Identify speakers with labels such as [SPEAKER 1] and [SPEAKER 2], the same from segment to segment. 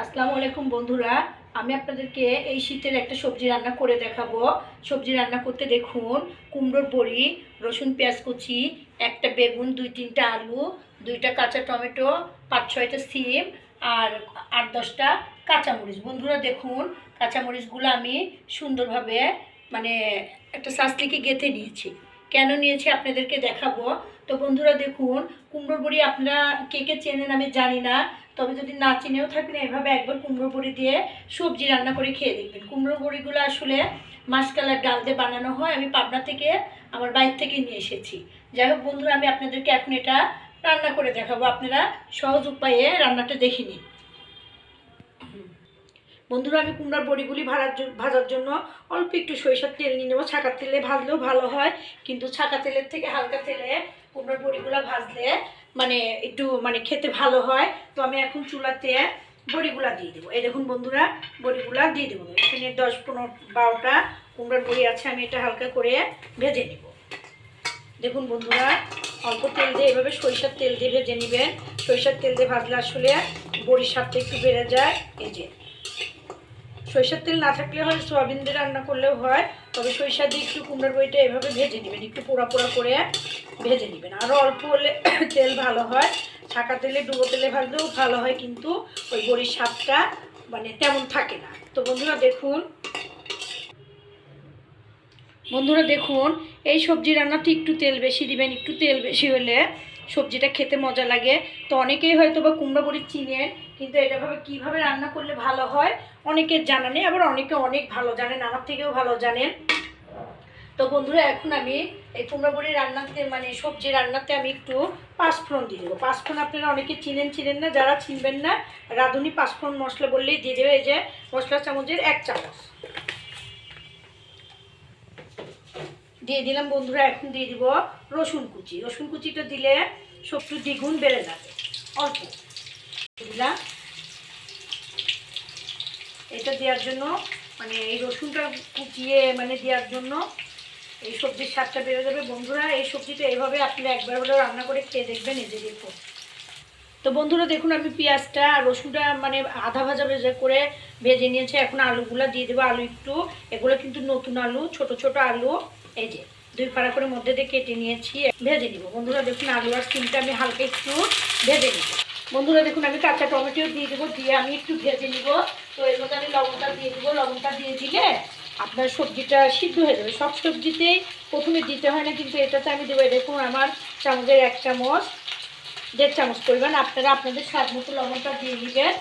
[SPEAKER 1] আসসালামু আলাইকুম বন্ধুরা আমি আপনাদেরকে এই শীতের একটা সবজি রান্না করে দেখাবো সবজি রান্না করতে দেখুন কুমড়োর বড়ি রসুন পেঁয়াজ কুচি একটা বেগুন দুই তিনটা আলু দুইটা কাঁচা টমেটো পাঁচ ছয়টা সিম আর আট দশটা কাঁচামরিচ বন্ধুরা দেখুন কাঁচামরিচগুলো আমি সুন্দরভাবে মানে একটা শাস্তিকে গেঁথে নিয়েছি কেন নিয়েছি আপনাদেরকে দেখাবো তো বন্ধুরা দেখুন কুমড়ো বড়ি আপনারা কে কে চেনেন আমি জানি না তবে যদি না চিনেও থাকেন এভাবে একবার কুমড়ো বড়ি দিয়ে সবজি রান্না করে খেয়ে দেখবেন কুমড়ো বড়িগুলো আসলে মাসকালার ডাল দিয়ে বানানো হয় আমি পাবনা থেকে আমার বাইর থেকে নিয়ে এসেছি যাই হোক বন্ধুরা আমি আপনাদেরকে এখন এটা রান্না করে দেখাবো আপনারা সহজ উপায়ে রান্নাটা দেখিনি বন্ধুরা আমি কুমড়ার বড়িগুলি ভাড়ার ভাজার জন্য অল্প একটু সরিষার তেল নিয়ে নেবো ছাকা তেলে ভাজলেও ভালো হয় কিন্তু ছাকা তেলের থেকে হালকা তেলে কুমড়ার বড়িগুলো ভাজলে মানে একটু মানে খেতে ভালো হয় তো আমি এখন চুলাতে বড়িগুলো দিয়ে দেবো এই দেখুন বন্ধুরা বড়িগুলো দিয়ে দেবো এখানে দশ পনেরো বারোটা কুমড়ার বড়ি আছে আমি এটা হালকা করে ভেজে নেব দেখুন বন্ধুরা অল্প তেল দিয়ে এভাবে সরিষার তেল দিয়ে ভেজে নেবেন সরিষার তেল দিয়ে ভাজলে আসলে বড়ির স্বাদটা একটু বেড়ে যায় এই যে সরিষার তেল না থাকলে হয় সোয়াবিন দিয়ে রান্না করলেও হয় তবে সরিষা দিয়ে একটু কুমড়োর বইটা এভাবে ভেজে নেবেন একটু পোড়া পোড়া করে ভেজে নেবেন আরও অল্প হলে তেল ভালো হয় ছাঁকা তেলে ডুবো তেলে ভাজলেও ভালো হয় কিন্তু ওই বড়ির স্বাদটা মানে তেমন থাকে না তো বন্ধুরা দেখুন বন্ধুরা দেখুন এই সবজি রান্নাতে একটু তেল বেশি দিবেন একটু তেল বেশি হলে সবজিটা খেতে মজা লাগে তো অনেকেই হয়তো বা কুমড়া বড়ি চিনেন কিন্তু এটা ভাবে কীভাবে রান্না করলে ভালো হয় অনেকের জানা নেই আবার অনেকে অনেক ভালো জানেন আমার থেকেও ভালো জানেন তো বন্ধুরা এখন আমি এই কুমড়া রান্নাতে মানে সবজি রান্নাতে আমি একটু পাঁচফোড়ন দিয়ে দেবো পাঁচফোড়ন আপনারা অনেকে চিনেন চিনেন না যারা চিনবেন না রাঁধুনি পাঁচফোড়ন মশলা বললেই দিয়ে দেবে এই যে মশলা চামচের এক চামচ দিয়ে দিলাম বন্ধুরা এখন দিয়ে দিব রসুন কুচি রসুন কুচিটা দিলে সবটু দ্বিগুণ বেড়ে যাবে অল্প দিলাম এটা দেওয়ার জন্য মানে এই রসুনটা কুচিয়ে মানে দেওয়ার জন্য এই সবজির স্বাদটা বেড়ে যাবে বন্ধুরা এই সবজিটা এভাবে আপনারা একবার হলেও রান্না করে খেয়ে দেখবেন এদের দেখো তো বন্ধুরা দেখুন আমি পেঁয়াজটা রসুনটা মানে আধা ভাজা ভেজে করে ভেজে নিয়েছে এখন আলুগুলো দিয়ে দেবো আলু একটু এগুলো কিন্তু নতুন আলু ছোট ছোট আলু এই যে দুই ফাড়া করে মধ্যে দিয়ে কেটে নিয়েছি ভেজে নিব বন্ধুরা দেখুন আলু আর সিমটা আমি হালকা একটু ভেজে নিব বন্ধুরা দেখুন আমি কাঁচা টমেটো দিয়ে দেবো দিয়ে আমি একটু ভেজে নিব তো এর মধ্যে আমি লবণটা দিয়ে দেবো লবণটা দিয়ে দিলে আপনার সবজিটা সিদ্ধ হয়ে যাবে সব সবজিতেই প্রথমে দিতে হয় না কিন্তু এটাতে আমি দেবো দেখুন আমার চামচের এক চামচ দেড় চামচ পরিমাণ আপনারা আপনাদের স্বাদ মতো লবণটা দিয়ে দিবেন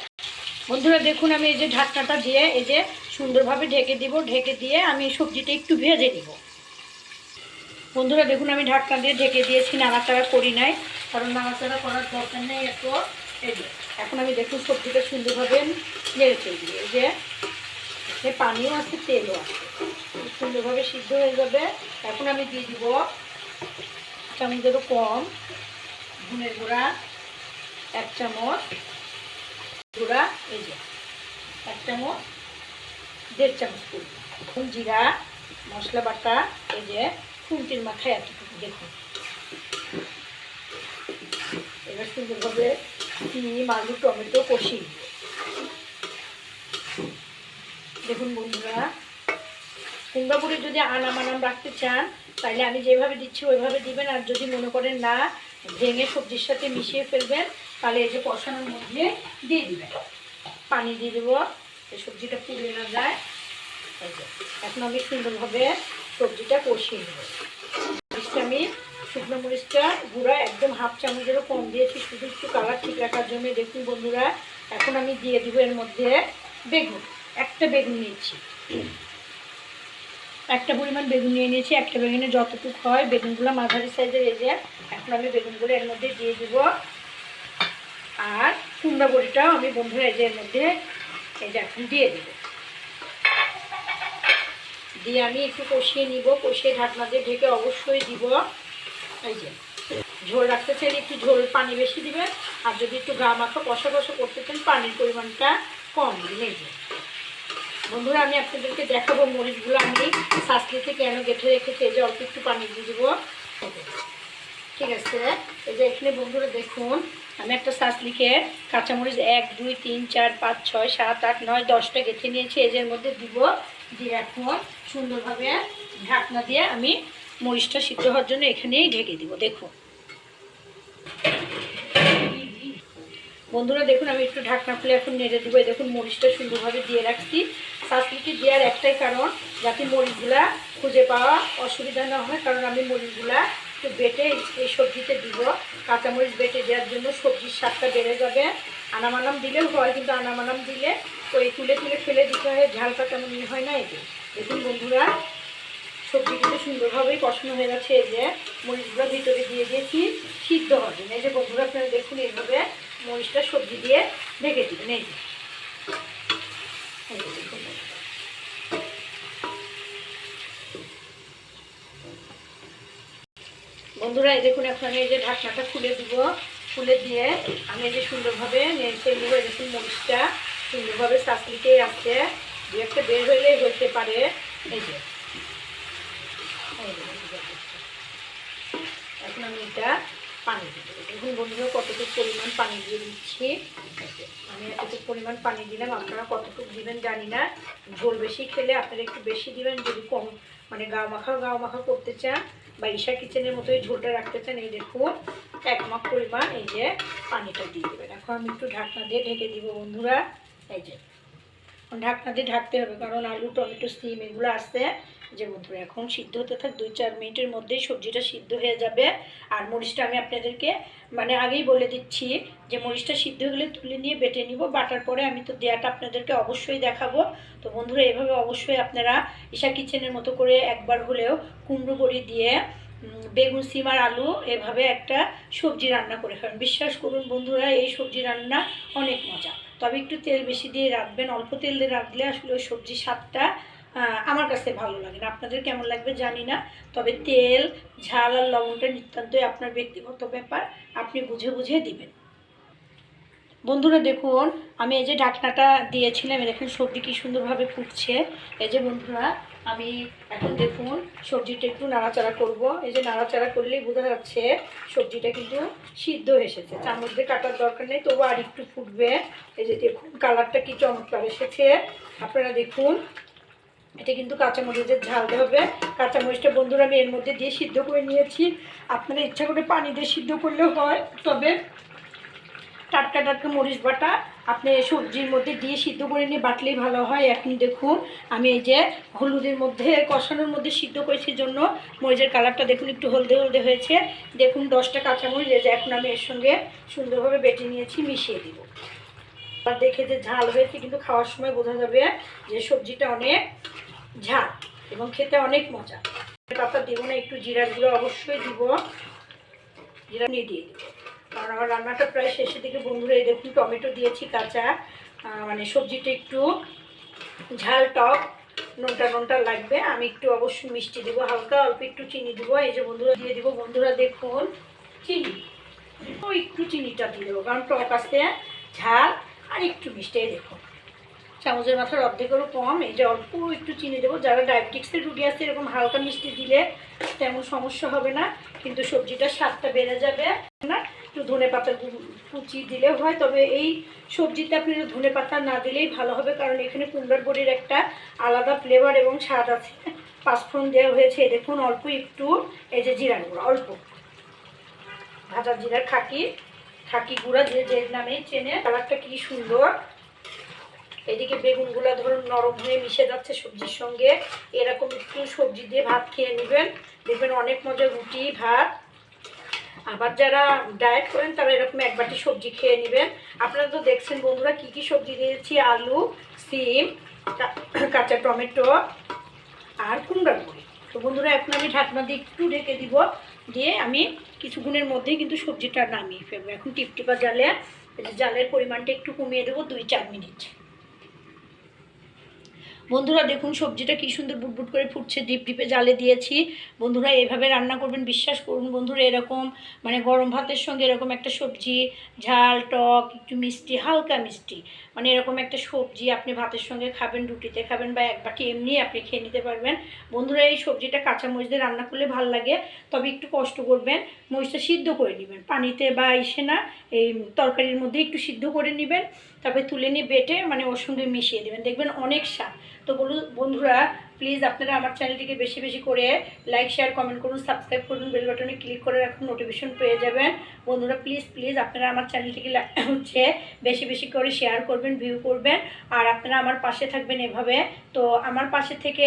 [SPEAKER 1] বন্ধুরা দেখুন আমি এই যে ঢাকনাটা দিয়ে এই যে সুন্দরভাবে ঢেকে দিব ঢেকে দিয়ে আমি সবজিটা একটু ভেজে নিব বন্ধুরা দেখুন আমি ঢাকনা দিয়ে ঢেকে দিয়েছি নাড়াচাড়া করি নাই কারণ নাড়াচাড়া করার দরকার নেই এত এই যে এখন আমি দেখুন সবজিটা সুন্দরভাবে নেড়ে ফেলবি এই যে সে পানিও আছে তেলও আছে সুন্দরভাবে সিদ্ধ হয়ে যাবে এখন আমি দিয়ে দিব চামচেরও কম ধুনের গুঁড়া এক চামচ গুঁড়া এই যে এক চামচ দেড় চামচ ফুল জিরা মশলা বাটা এই যে খুঁটির মাথায় এতটুকু দেখুন আমরা সুন্দরভাবে চিংড়ি মাগুর টমেটো কষি দেখুন বন্ধুরা কুমড়া যদি আনাম আনাম রাখতে চান তাহলে আমি যেভাবে দিচ্ছি ওইভাবে দিবেন আর যদি মনে করেন না ভেঙে সবজির সাথে মিশিয়ে ফেলবেন তাহলে এই যে কষানোর মধ্যে দিয়ে দিবেন পানি দিয়ে দেবো সবজিটা পুড়ে না যায় এখন আমি সুন্দরভাবে সবজিটা কষিয়ে নেব আমি শুকনো মরিচটা গুঁড়া একদম হাফ চামচেরও কম দিয়েছি শুধু একটু কালার ঠিক রাখার জন্য দেখুন বন্ধুরা এখন আমি দিয়ে দেবো এর মধ্যে বেগুন একটা বেগুন নিয়েছি একটা পরিমাণ বেগুন নিয়ে নিয়েছি একটা বেগুনে যতটুকু হয় বেগুনগুলো মাঝারি সাইজের এই যে এখন আমি বেগুনগুলো এর মধ্যে দিয়ে দেব আর কুমড়া বড়িটাও আমি বন্ধুরা এই যে এর মধ্যে এই যে এখন দিয়ে দেব দিয়ে আমি একটু কষিয়ে নিব কষিয়ে ঢাকনা দিয়ে ঢেকে অবশ্যই দিব এই যে ঝোল রাখতে চাইলে একটু ঝোল পানি বেশি দিবেন আর যদি একটু গা মাখা কষা কষা করতে চান পানির পরিমাণটা কম দিবেন এই যে বন্ধুরা আমি আপনাদেরকে দেখাবো মরিচগুলো আমি সাসলিতে কেন গেঁথে রেখেছি এই যে অল্প একটু পানি দিয়ে দেবো ঠিক আছে এই যে এখানে বন্ধুরা দেখুন আমি একটা সাসলিকে কাঁচামরিচ এক দুই তিন চার পাঁচ ছয় সাত আট নয় দশটা গেঁথে নিয়েছি এজের মধ্যে দিব দিয়ে এখন সুন্দরভাবে ঢাকনা দিয়ে আমি মরিচটা সিদ্ধ হওয়ার জন্য এখানেই ঢেকে দিব দেখুন বন্ধুরা দেখুন আমি একটু ঢাকনা খুলে এখন নেড়ে দেবো দেখুন মরিচটা সুন্দরভাবে দিয়ে রাখছি সাসলিকে দেওয়ার একটাই কারণ যাতে মরিচগুলা খুঁজে পাওয়া অসুবিধা না হয় কারণ আমি মরিচগুলা একটু বেটে এই সবজিতে দিব কাঁচামরিচ বেটে দেওয়ার জন্য সবজির স্বাদটা বেড়ে যাবে আনামানাম দিলেও হয় কিন্তু আনামানাম দিলে ওই তুলে তুলে ফেলে দিতে হয় ঝালটা তেমন ইয়ে হয় না এতে দেখুন বন্ধুরা সবজি কিন্তু সুন্দরভাবেই কষানো হয়ে গেছে এই যে মরিচগুলো ভিতরে দিয়ে দিয়েছি সিদ্ধ হবে এই যে বন্ধুরা আপনারা দেখুন এইভাবে মরিচটা সবজি দিয়ে ঢেকে দিবেন এই যে বন্ধুরা এই দেখুন এখন এই যে ঢাকনাটা খুলে দিব খুলে দিয়ে আমি এই যে সুন্দরভাবে নেড়ে নেবো এই দেখুন মরিচটা সুন্দরভাবে চাকরিতেই আছে দু একটা বের হইলেই হইতে পারে এই যে আমি এটা পানি দিয়ে দেখুন বন্ধুরা কতটুকু পরিমাণ পানি দিয়ে দিচ্ছি আমি এতটুকু পরিমাণ পানি দিলাম আপনারা কতটুকু দিবেন জানি না ঝোল বেশি খেলে আপনারা একটু বেশি দিবেন যদি কম মানে গাও মাখা গাও মাখা করতে চান বা ঈশা কিচেনের মতো এই ঝোলটা রাখতে চান এই দেখুন এক মাখ পরিমাণ এই যে পানিটা দিয়ে দেবেন এখন আমি একটু ঢাকনা দিয়ে ঢেকে দিব বন্ধুরা এই যে ঢাকনা দিয়ে ঢাকতে হবে কারণ আলু টমেটো সিম এগুলো আসতে যে বন্ধুরা এখন সিদ্ধ হতে থাক দুই চার মিনিটের মধ্যেই সবজিটা সিদ্ধ হয়ে যাবে আর মরিচটা আমি আপনাদেরকে মানে আগেই বলে দিচ্ছি যে মরিচটা সিদ্ধ হলে তুলে নিয়ে বেটে নিব বাটার পরে আমি তো দেয়াটা আপনাদেরকে অবশ্যই দেখাবো তো বন্ধুরা এভাবে অবশ্যই আপনারা ঈশা কিচেনের মতো করে একবার হলেও কুমড়ো বড়ি দিয়ে বেগুন সিম আর আলু এভাবে একটা সবজি রান্না করে খাবেন বিশ্বাস করুন বন্ধুরা এই সবজি রান্না অনেক মজা তবে একটু তেল বেশি দিয়ে রাখবেন অল্প তেল দিয়ে রাখলে আসলে ওই সবজি স্বাদটা হ্যাঁ, আমার কাছে ভালো লাগে না আপনাদের কেমন লাগবে জানি না তবে তেল ঝাল আর লবণটা নিতান্তই আপনার ব্যক্তিগত ব্যাপার আপনি বুঝে বুঝে দিবেন বন্ধুরা দেখুন আমি এই যে ডাকনাটা দিয়েছিলাম দেখুন সবজি কী সুন্দরভাবে ফুটছে এই যে বন্ধুরা আমি এখন দেখুন সবজিটা একটু নাড়াচাড়া করব এই যে নাড়াচাড়া করলেই বোঝা যাচ্ছে সবজিটা কিন্তু সিদ্ধ এসেছে তার মধ্যে কাটার দরকার নেই তবু আর একটু ফুটবে এই যে দেখুন কালারটা কি চমৎকার এসেছে আপনারা দেখুন এটা কিন্তু কাঁচামরিচের ঝাল দেওয়া হবে কাঁচামরিচটা বন্ধুরা আমি এর মধ্যে দিয়ে সিদ্ধ করে নিয়েছি আপনারা ইচ্ছা করে পানি দিয়ে সিদ্ধ করলেও হয় তবে টাটকা টাটকা মরিচ বাটা আপনি সবজির মধ্যে দিয়ে সিদ্ধ করে নিয়ে বাটলেই ভালো হয় এখন দেখুন আমি এই যে হলুদের মধ্যে কষানোর মধ্যে সিদ্ধ করেছি জন্য মরিচের কালারটা দেখুন একটু হলদে হলদে হয়েছে দেখুন দশটা কাঁচামরিচ এই যে এখন আমি এর সঙ্গে সুন্দরভাবে বেটে নিয়েছি মিশিয়ে দিব আর দেখে যে ঝাল হয়েছে কিন্তু খাওয়ার সময় বোঝা যাবে যে সবজিটা অনেক ঝাল এবং খেতে অনেক মজা পাতা দেবো না একটু জিরার গুঁড়ো অবশ্যই দিব জিরা নিয়ে দিয়ে দেবো কারণ আমার রান্নাটা প্রায় শেষের দিকে বন্ধুরা এই দেখুন টমেটো দিয়েছি কাঁচা মানে সবজিটা একটু ঝাল টক নোনটা নোনটা লাগবে আমি একটু অবশ্যই মিষ্টি দেবো হালকা অল্প একটু চিনি দেবো এই যে বন্ধুরা দিয়ে দিব বন্ধুরা দেখুন চিনি ও একটু চিনিটা দিয়ে দেবো কারণ টক আছে ঝাল আর একটু মিষ্টি দেখুন চামচের মাথার অর্ধেকেরও কম এই যে অল্প একটু চিনি দেবো যারা ডায়াবেটিক্সের রুগী আছে এরকম হালকা মিষ্টি দিলে তেমন সমস্যা হবে না কিন্তু সবজিটার স্বাদটা বেড়ে যাবে না একটু ধনে পাতা কুচি দিলে হয় তবে এই সবজিতে আপনি ধনে পাতা না দিলেই ভালো হবে কারণ এখানে কুমড়ার বড়ির একটা আলাদা ফ্লেভার এবং স্বাদ আছে পাঁচফোড়ন দেওয়া হয়েছে দেখুন অল্প একটু এই যে জিরা গুঁড়া অল্প ভাজা জিরার খাকি খাকি গুঁড়া যে যে নামে চেনে কালারটা কি সুন্দর এদিকে বেগুনগুলো ধরুন নরম হয়ে মিশে যাচ্ছে সবজির সঙ্গে এরকম একটু সবজি দিয়ে ভাত খেয়ে নেবেন দেখবেন অনেক মজা রুটি ভাত আবার যারা ডায়েট করেন তারা এরকম এক বাটি সবজি খেয়ে নেবেন আপনারা তো দেখছেন বন্ধুরা কি কি সবজি দিয়েছি আলু সিম কাঁচা টমেটো আর কুমড়া মুড়ি তো বন্ধুরা এখন আমি ঢাকনা দিয়ে একটু ঢেকে দিব দিয়ে আমি কিছু গুণের মধ্যেই কিন্তু সবজিটা নামিয়ে ফেলবো এখন টিপটিপা জালে জালের পরিমাণটা একটু কমিয়ে দেবো দুই চার মিনিট বন্ধুরা দেখুন সবজিটা কি সুন্দর বুটবুট করে ফুটছে ডিপ ডিপে জালে দিয়েছি বন্ধুরা এভাবে রান্না করবেন বিশ্বাস করুন বন্ধুরা এরকম মানে গরম ভাতের সঙ্গে এরকম একটা সবজি ঝাল টক একটু মিষ্টি হালকা মিষ্টি মানে এরকম একটা সবজি আপনি ভাতের সঙ্গে খাবেন রুটিতে খাবেন বা এক বাটি এমনি আপনি খেয়ে নিতে পারবেন বন্ধুরা এই সবজিটা কাঁচা মরিচ দিয়ে রান্না করলে ভাল লাগে তবে একটু কষ্ট করবেন মরিচটা সিদ্ধ করে নেবেন পানিতে বা এসে না এই তরকারির মধ্যে একটু সিদ্ধ করে নেবেন তারপরে তুলে নিয়ে বেটে মানে ওর সঙ্গে মিশিয়ে দেবেন দেখবেন অনেক স্বাদ তো বন্ধুরা প্লিজ আপনারা আমার চ্যানেলটিকে বেশি বেশি করে লাইক শেয়ার কমেন্ট করুন সাবস্ক্রাইব করুন বেল বাটনে ক্লিক করে রাখুন নোটিফিকেশন পেয়ে যাবেন বন্ধুরা প্লিজ প্লিজ আপনারা আমার চ্যানেলটিকে হচ্ছে বেশি বেশি করে শেয়ার করবেন ভিউ করবেন আর আপনারা আমার পাশে থাকবেন এভাবে তো আমার পাশে থেকে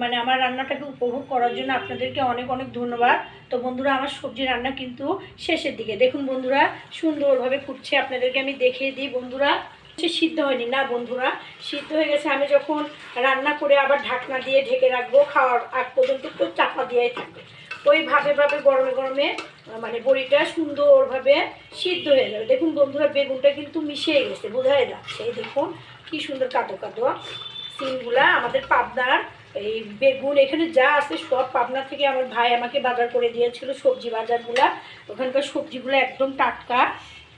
[SPEAKER 1] মানে আমার রান্নাটাকে উপভোগ করার জন্য আপনাদেরকে অনেক অনেক ধন্যবাদ তো বন্ধুরা আমার সবজি রান্না কিন্তু শেষের দিকে দেখুন বন্ধুরা সুন্দরভাবে ফুটছে আপনাদেরকে আমি দেখিয়ে দিই বন্ধুরা হচ্ছে সিদ্ধ হয়নি না বন্ধুরা সিদ্ধ হয়ে গেছে আমি যখন রান্না করে আবার ঢাকনা দিয়ে ঢেকে রাখবো খাওয়ার আগ পর্যন্ত তো চাপা দিয়েই থাকবে ওই ভাবে গরমে গরমে মানে বড়িটা সুন্দরভাবে সিদ্ধ হয়ে যাবে দেখুন বন্ধুরা বেগুনটা কিন্তু মিশে গেছে বোঝাই যাচ্ছে দেখুন কি সুন্দর কাঁদো কাদো সিমগুলা আমাদের পাবনার এই বেগুন এখানে যা আছে সব পাবনা থেকে আমার ভাই আমাকে বাজার করে দিয়েছিল সবজি বাজারগুলা ওখানকার সবজিগুলো একদম টাটকা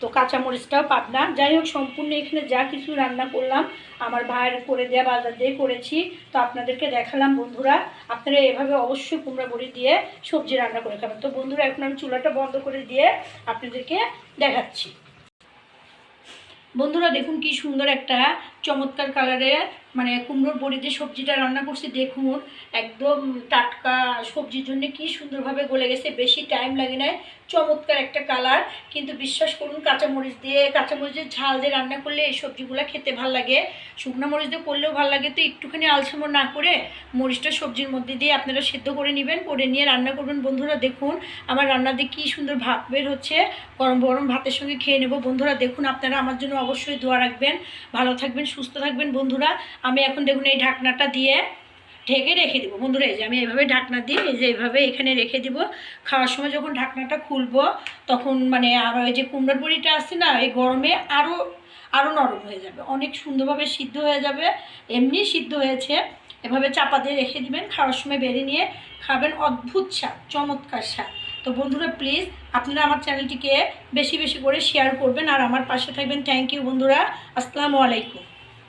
[SPEAKER 1] তো কাঁচামরিচটাও পাবনা যাই হোক সম্পূর্ণ এখানে যা কিছু রান্না করলাম আমার ভাইয়ের করে দেওয়া বাজার দিয়ে করেছি তো আপনাদেরকে দেখালাম বন্ধুরা আপনারা এভাবে অবশ্যই কুমড়া বড়ি দিয়ে সবজি রান্না করে খাবেন তো বন্ধুরা এখন আমি চুলাটা বন্ধ করে দিয়ে আপনাদেরকে দেখাচ্ছি বন্ধুরা দেখুন কি সুন্দর একটা চমৎকার কালারের মানে কুমড়োর বড়ি যে সবজিটা রান্না করছি দেখুন একদম টাটকা সবজির জন্য কি সুন্দরভাবে গলে গেছে বেশি টাইম লাগে না চমৎকার একটা কালার কিন্তু বিশ্বাস করুন কাঁচামরিচ দিয়ে কাঁচামরিচের ঝাল দিয়ে রান্না করলে এই সবজিগুলো খেতে ভাল লাগে শুকনো মরিচ দিয়ে করলেও ভাল লাগে তো একটুখানি আলসামো না করে মরিচটা সবজির মধ্যে দিয়ে আপনারা সেদ্ধ করে নেবেন করে নিয়ে রান্না করবেন বন্ধুরা দেখুন আমার রান্নাতে কী সুন্দর ভাব বের হচ্ছে গরম গরম ভাতের সঙ্গে খেয়ে নেব বন্ধুরা দেখুন আপনারা আমার জন্য অবশ্যই দোয়া রাখবেন ভালো থাকবেন সুস্থ থাকবেন বন্ধুরা আমি এখন দেখুন এই ঢাকনাটা দিয়ে ঢেকে রেখে দেবো বন্ধুরা এই যে আমি এইভাবে ঢাকনা দিয়ে এই যে এইভাবে এখানে রেখে দিব খাওয়ার সময় যখন ঢাকনাটা খুলবো তখন মানে আর ওই যে কুমড়োর বড়িটা আসছে না এই গরমে আরও আরও নরম হয়ে যাবে অনেক সুন্দরভাবে সিদ্ধ হয়ে যাবে এমনি সিদ্ধ হয়েছে এভাবে চাপা দিয়ে রেখে দিবেন খাওয়ার সময় বেরিয়ে নিয়ে খাবেন অদ্ভুত স্বাদ চমৎকার স্বাদ তো বন্ধুরা প্লিজ আপনারা আমার চ্যানেলটিকে বেশি বেশি করে শেয়ার করবেন আর আমার পাশে থাকবেন থ্যাংক ইউ বন্ধুরা আসসালামু আলাইকুম